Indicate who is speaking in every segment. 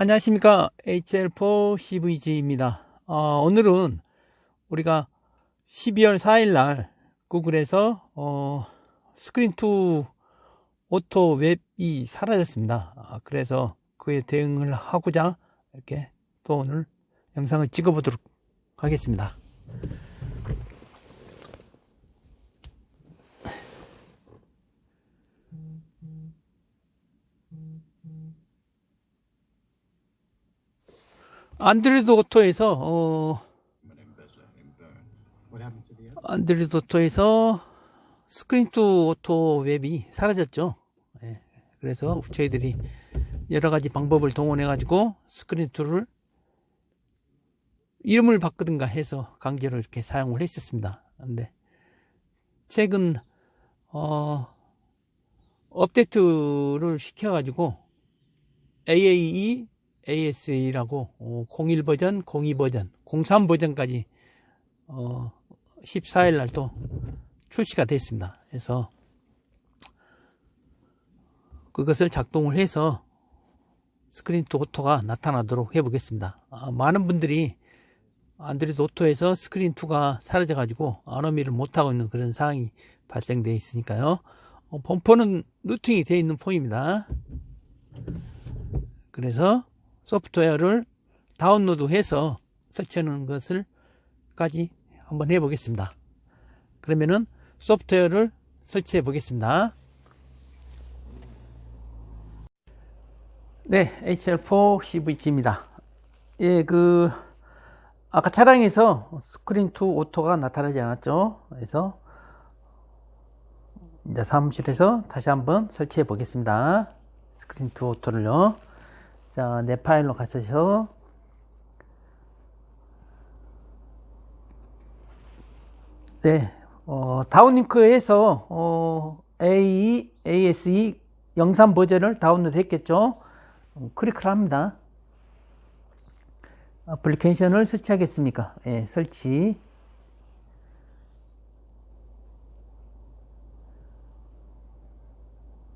Speaker 1: 안녕하십니까. HL4CVG입니다. 어, 오늘은 우리가 12월 4일 날 구글에서 어, 스크린2 오토 웹이 사라졌습니다. 아, 그래서 그에 대응을 하고자 이렇게 또 오늘 영상을 찍어 보도록 하겠습니다. 안드로이드 오토에서 어, 안드로이드 오토에서 스크린2 오토 웹이 사라졌죠. 예, 그래서 저희들이 여러 가지 방법을 동원해 가지고 스크린2를 이름을 바꾸든가 해서 강제로 이렇게 사용을 했었습니다. 근데 최근 어, 업데이트를 시켜 가지고 AAE ASA라고 어, 01 버전, 02 버전, 03 버전까지 어, 14일 날 또 출시가 됐습니다. 그래서 그것을 작동을 해서 스크린트 오토가 나타나도록 해보겠습니다. 아, 많은 분들이 안드로이드 오토에서 스크린 2가 사라져 가지고 아노미를 못하고 있는 그런 상황이 발생되어 있으니까요. 어, 범퍼는 루팅이 되어 있는 폰입니다. 그래서 소프트웨어를 다운로드해서 설치하는 것을까지 한번 해보겠습니다. 그러면은 소프트웨어를 설치해 보겠습니다. 네, HL4CVG입니다. 예, 그, 아까 차량에서 스크린2 오토가 나타나지 않았죠. 그래서, 이제 사무실에서 다시 한번 설치해 보겠습니다. 스크린2 오토를요. 자, 내 파일로 가셔서, 네, 어, 다운링크에서, 어, A, ASE 영상 버전을 다운로드 했겠죠. 클릭을 합니다. 애플리케이션을 설치하겠습니까? 예, 설치.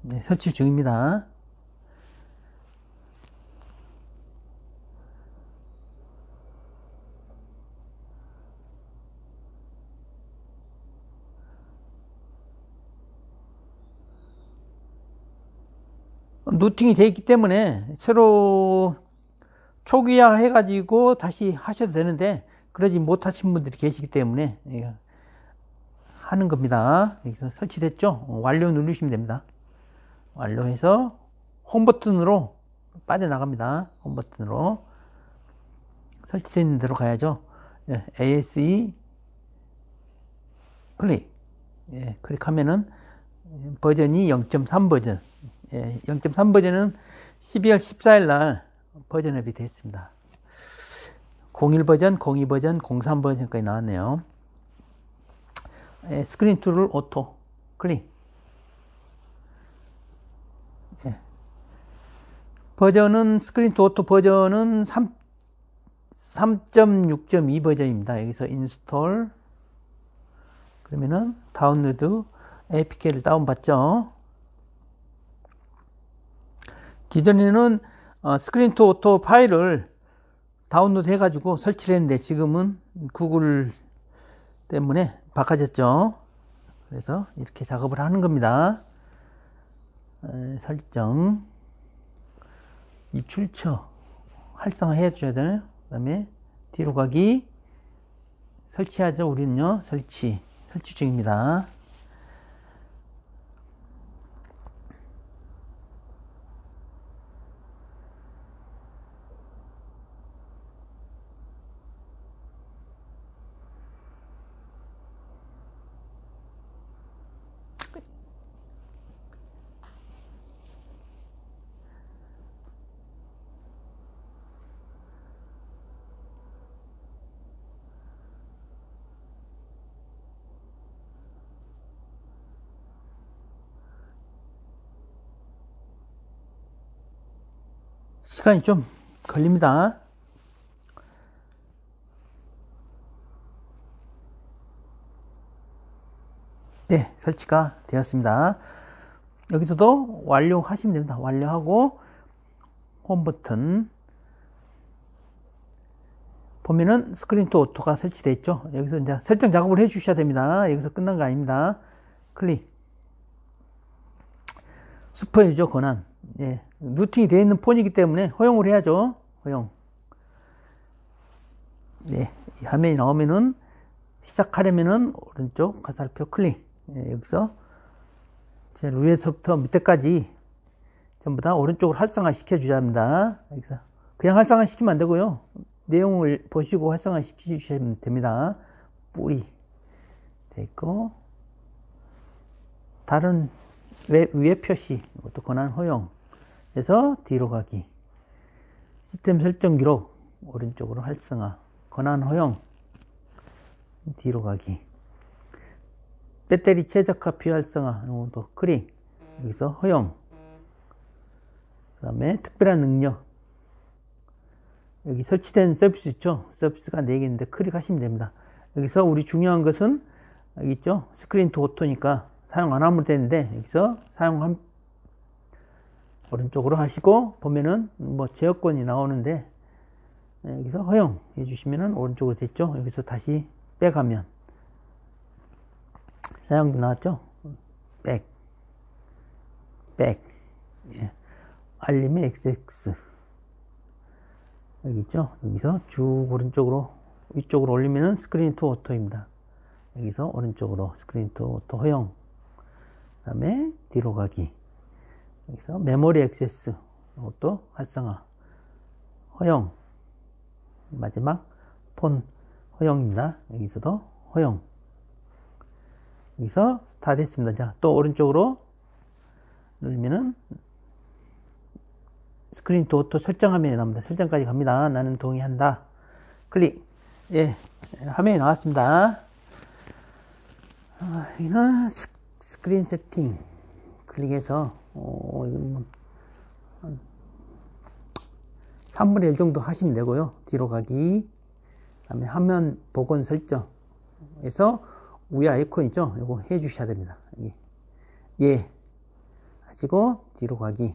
Speaker 1: 네, 설치 중입니다. 루팅이 되어 있기 때문에 새로 초기화 해가지고 다시 하셔도 되는데 그러지 못하신 분들이 계시기 때문에 하는 겁니다. 여기서 설치됐죠? 완료 누르시면 됩니다. 완료해서 홈 버튼으로 빠져나갑니다. 홈 버튼으로 설치되어 있는 대로 가야죠. 예, ASE 클릭 예, 클릭하면은 버전이 0.3 버전 예, 0.3 버전은 12월 14일 날 버전업이 됐습니다. 01 버전, 02 버전, 03 버전까지 나왔네요. 예, 스크린 툴을 오토 클릭. 예. 버전은 스크린 투 오토 버전은 3 3.6.2 버전입니다. 여기서 인스톨 그러면은 다운로드 APK를 다운받죠. 기존에는 어, 스크린 투 오토 파일을 다운로드 해가지고 설치를 했는데 지금은 구글 때문에 바꿔졌죠. 그래서 이렇게 작업을 하는 겁니다. 에, 설정 이 출처 활성화 해줘야 돼요. 그 다음에 뒤로 가기 설치하죠. 우리는요. 설치 설치 중입니다. 시간이 좀 걸립니다. 네, 설치가 되었습니다. 여기서도 완료하시면 됩니다. 완료하고 홈 버튼 보면은 스크린 투 오토가 설치되어 있죠. 여기서 이제 설정 작업을 해 주셔야 됩니다. 여기서 끝난 거 아닙니다. 클릭. 슈퍼유저 권한. 예. 루팅이 되어 있는 폰이기 때문에 허용을 해야죠. 허용. 네. 이 화면이 나오면은 시작하려면은 오른쪽 화살표 클릭. 예, 여기서 제일 위에서부터 밑에까지 전부 다 오른쪽으로 활성화 시켜주셔야 합니다. 여기서 그냥 활성화 시키면 안 되고요. 내용을 보시고 활성화 시키시면 됩니다. 뿌리 돼 있고 다른 외, 위에 표시 이것도 권한 허용 해서 뒤로 가기. 시스템 설정 기록 오른쪽으로 활성화. 권한 허용 뒤로 가기. 배터리 최적화 비활성화 이것도 클릭 여기서 허용. 그 다음에 특별한 능력. 여기 설치된 서비스 있죠? 서비스가 4개인데 클릭하시면 됩니다. 여기서 우리 중요한 것은 여기 있죠? 스크린 투 오토니까 사용 안 하면 되는데 여기서 사용함 오른쪽으로 하시고 보면은 뭐 제어권이 나오는데 여기서 허용 해 주시면은 오른쪽으로 됐죠? 여기서 다시 빼가면. 사용도 나왔죠? 백, 백, 예. 알림의 XX 여기 있죠? 여기서 쭉 오른쪽으로 위쪽으로 올리면은 스크린 투 오토입니다. 여기서 오른쪽으로 스크린 투 오토 허용. 그 다음에 뒤로 가기 여기서 메모리 액세스 이것도 활성화. 허용. 마지막 폰 허용입니다. 여기서도 허용. 여기서 다 됐습니다. 자 또 오른쪽으로 누르면은 스크린 도 오토 설정 화면이 나옵니다. 설정까지 갑니다. 나는 동의한다. 클릭. 예 화면이 나왔습니다. 아, 스, 스크린 세팅. 클릭해서 어, 이건 뭐, 한 3분의 1 정도 하시면 되고요. 뒤로 가기. 그 다음에 화면 복원 설정에서 위에 아이콘 있죠? 이거 해 주셔야 됩니다. 여기. 예. 하시고 뒤로 가기.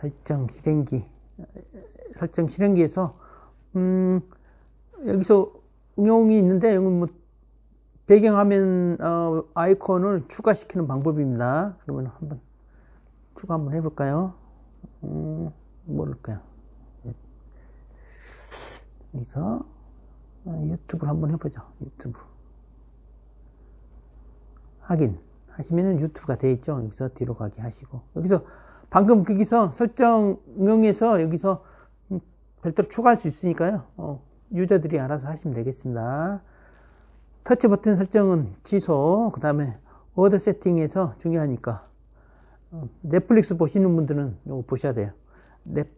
Speaker 1: 설정 실행기. 설정 실행기에서 음 여기서 응용이 있는데 여기 뭐 배경화면 어, 아이콘을 추가시키는 방법입니다. 그러면 한번 추가 한번 해볼까요? 음, 뭘까요? 여기서 유튜브를 한번 해보죠. 유튜브. 확인. 하시면은 유튜브가 되어 있죠? 여기서 뒤로 가기 하시고. 여기서 방금 거기서 설정 응용해서 여기서 별도로 추가할 수 있으니까요. 어, 유저들이 알아서 하시면 되겠습니다. 터치 버튼 설정은 취소. 그 다음에 어드 세팅에서 중요하니까 어, 넷플릭스 보시는 분들은 이거 보셔야 돼요 넷,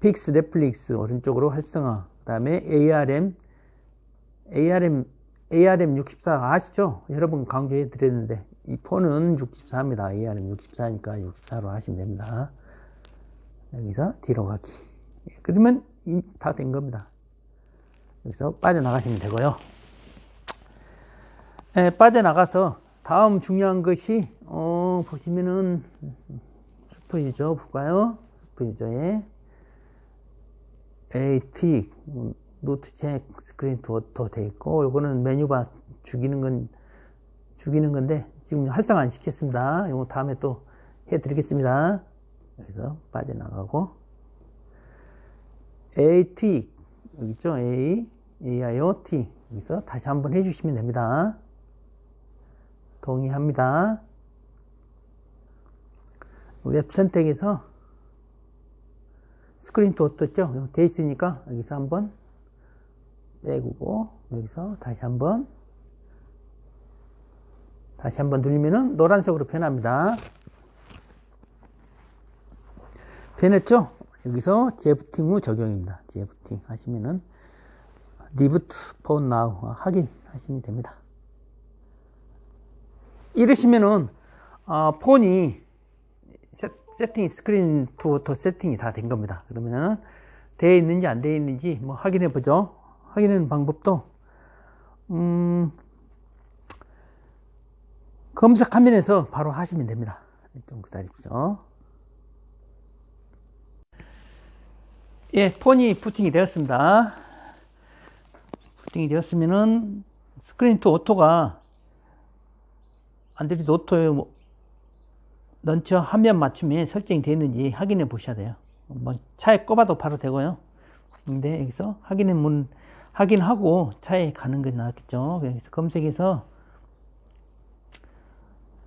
Speaker 1: 픽스 넷플릭스 오른쪽으로 활성화 그 다음에 ARM ARM ARM64 아시죠? 여러분 강조해 드렸는데 이 폰은 64입니다. ARM64니까 64로 하시면 됩니다. 여기서 뒤로 가기. 그러면 다 된 겁니다. 여기서 빠져나가시면 되고요. 에, 빠져나가서 다음 중요한 것이 어, 보시면은 슈퍼 유저 볼까요? 슈퍼 유저에 AT 노트 체크 스크린 도어도 돼 있고 요거는 메뉴바 죽이는 건 죽이는 건데 지금 활성 안 시켰습니다. 이거 다음에 또 해드리겠습니다. 여기서 빠져나가고 AT 여기 있죠? A AIoT 여기서 다시 한번 해주시면 됩니다. 동의합니다. 웹 선택에서 스크린 도어 떴죠? 돼 있으니까 여기서 한번 빼고 여기서 다시 한번 다시 한번 누르면은 노란색으로 변합니다. 변했죠? 여기서 재부팅 후 적용입니다. 재부팅 하시면은 리부트 폰 나우 확인 하시면 됩니다. 이러시면은 어, 폰이 세팅 스크린 투더 세팅이 다 된 겁니다. 그러면은 되어 있는지 안 되어 있는지 뭐 확인해 보죠. 확인하는 방법도 음, 검색 화면에서 바로 하시면 됩니다. 좀 기다리십시오. 예, 폰이 부팅이 되었습니다. 부팅이 되었으면은 스크린 투 오토가 안드로이드 오토에 뭐 런처 화면 맞춤에 설정이 되어 있는지 확인해 보셔야 돼요. 뭐 차에 꼽아도 바로 되고요. 근데 여기서 확인해 문 확인하고 차에 가는 게 낫겠죠. 여기서 검색해서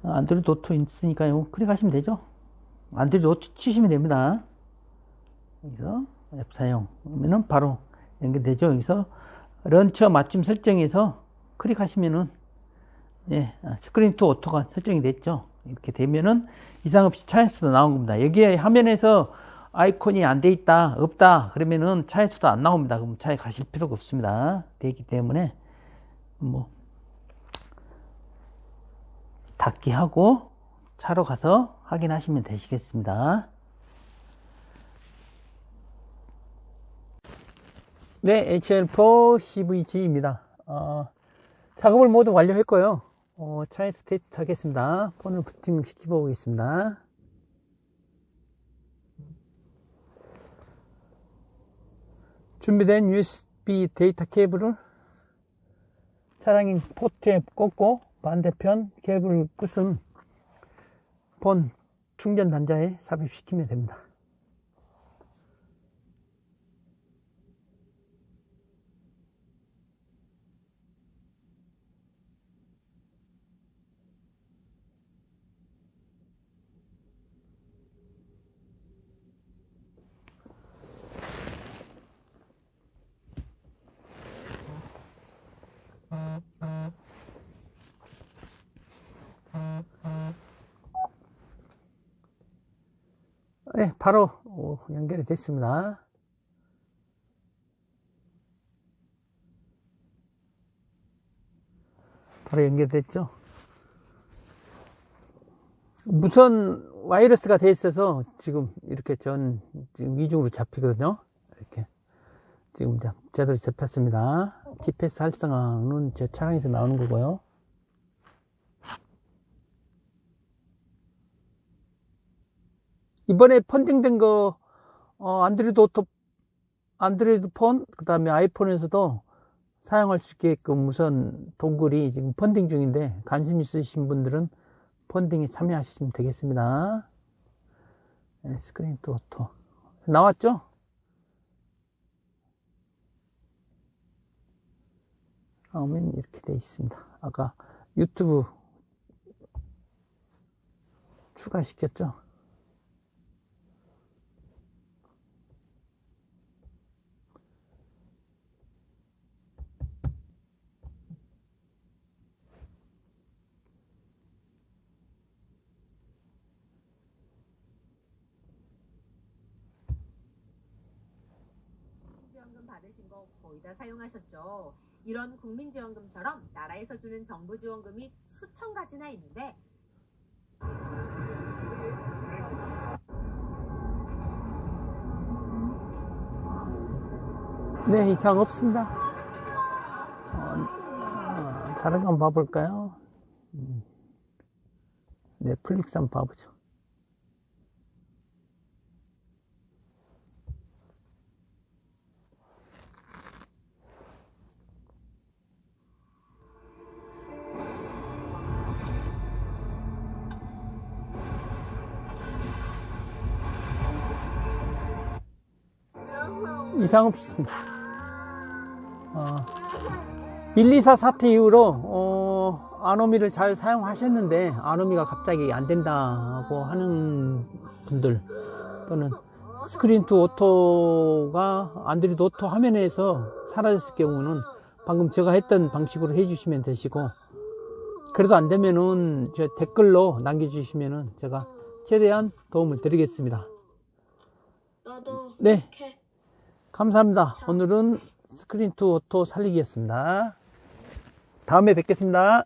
Speaker 1: 안드로이드 오토 있으니까요. 클릭하시면 되죠. 안드로이드 오토 치시면 됩니다. 여기서 앱 사용 그러면은 바로 연결되죠. 여기서 런처 맞춤 설정에서 클릭하시면은 예, 아, 스크린 투 오토가 설정이 됐죠. 이렇게 되면은 이상 없이 차에서도 나온 겁니다. 여기에 화면에서 아이콘이 안 돼 있다, 없다, 그러면은 차에서도 안 나옵니다. 그럼 차에 가실 필요가 없습니다. 되기 때문에, 뭐, 닫기 하고 차로 가서 확인하시면 되시겠습니다. 네, HL4 CVG입니다. 어, 작업을 모두 완료했고요. 어, 차에서 테스트 하겠습니다. 폰을 부팅 시켜보겠습니다. 준비된 USB 데이터 케이블을 차량인 포트에 꽂고 반대편 케이블 끝은 폰 충전 단자에 삽입시키면 됩니다. 네, 바로 오, 연결이 됐습니다. 바로 연결됐죠. 무선 와이러스가 돼 있어서 지금 이렇게 전 지금 이중으로 잡히거든요. 이렇게 지금 자- 제대로 잡혔습니다. GPS 활성화는 제 차량에서 나오는 거고요. 이번에 펀딩된 거, 어, 안드로이드 오토, 안드로이드 폰, 그 다음에 아이폰에서도 사용할 수 있게끔 우선 동굴이 지금 펀딩 중인데 관심 있으신 분들은 펀딩에 참여하시면 되겠습니다. 네, 스크린 또 오토. 나왔죠? 나오면 이렇게 돼 있습니다. 아까 유튜브 추가시켰죠?
Speaker 2: 지원금 받으신 거 거의 다 사용하셨죠. 이런 국민지원금처럼 나라에서 주는 정부 지원금이 수천 가지나 있는데
Speaker 1: 네, 이상 없습니다. 어, 어, 다른 거 한번 봐볼까요? 음, 넷플릭스 한번 봐보죠. 이상 없습니다. 어, 124 사태 이후로 어, 아노미를 잘 사용하셨는데 아노미가 갑자기 안 된다고 하는 분들 또는 스크린 투 오토가 안드로이드 오토 화면에서 사라졌을 경우는 방금 제가 했던 방식으로 해주시면 되시고 그래도 안 되면은 저 댓글로 남겨주시면은 제가 최대한 도움을 드리겠습니다. 네. 감사합니다. 오늘은 스크린 투 오토 살리기였습니다. 다음에 뵙겠습니다.